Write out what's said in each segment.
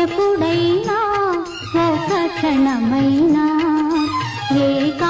ఎప్పుడైనా ఒక క్షణమైనా ఏక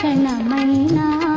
కణమైనా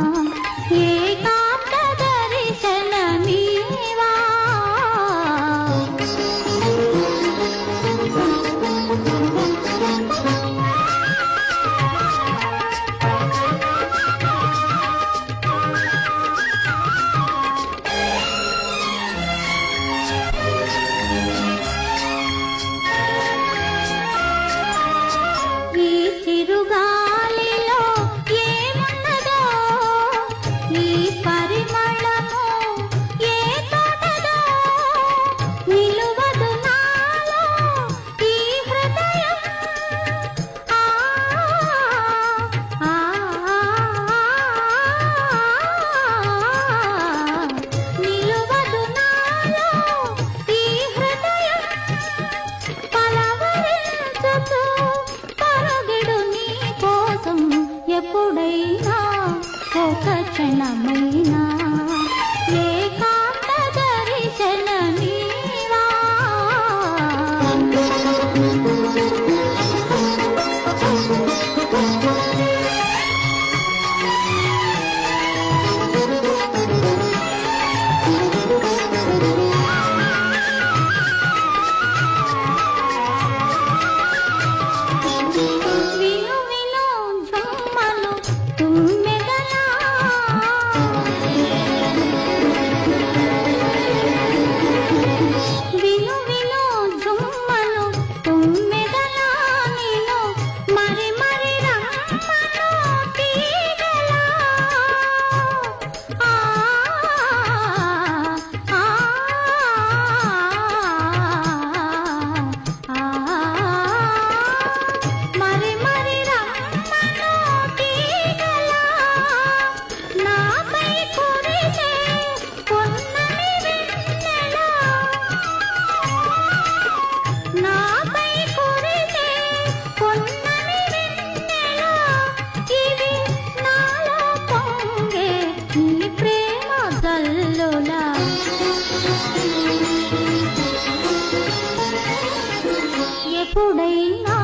ఎప్పుడైనా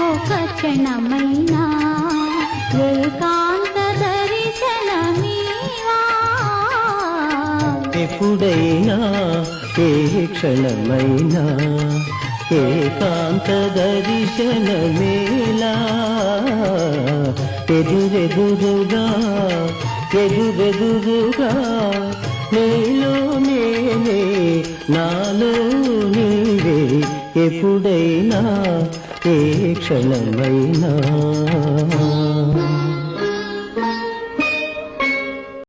ఒక క్షణమైనా ఏకాంత దర్శనమీవా ఎప్పుడైనా ఏ క్షణమైనా ఏకాంత దర్శనమేలా? ఎదురెదురుగా ఎదురెదురుగా నీలో నేనే నాలో నీ ఎప్పుడైనా ఏ క్షణమైనా.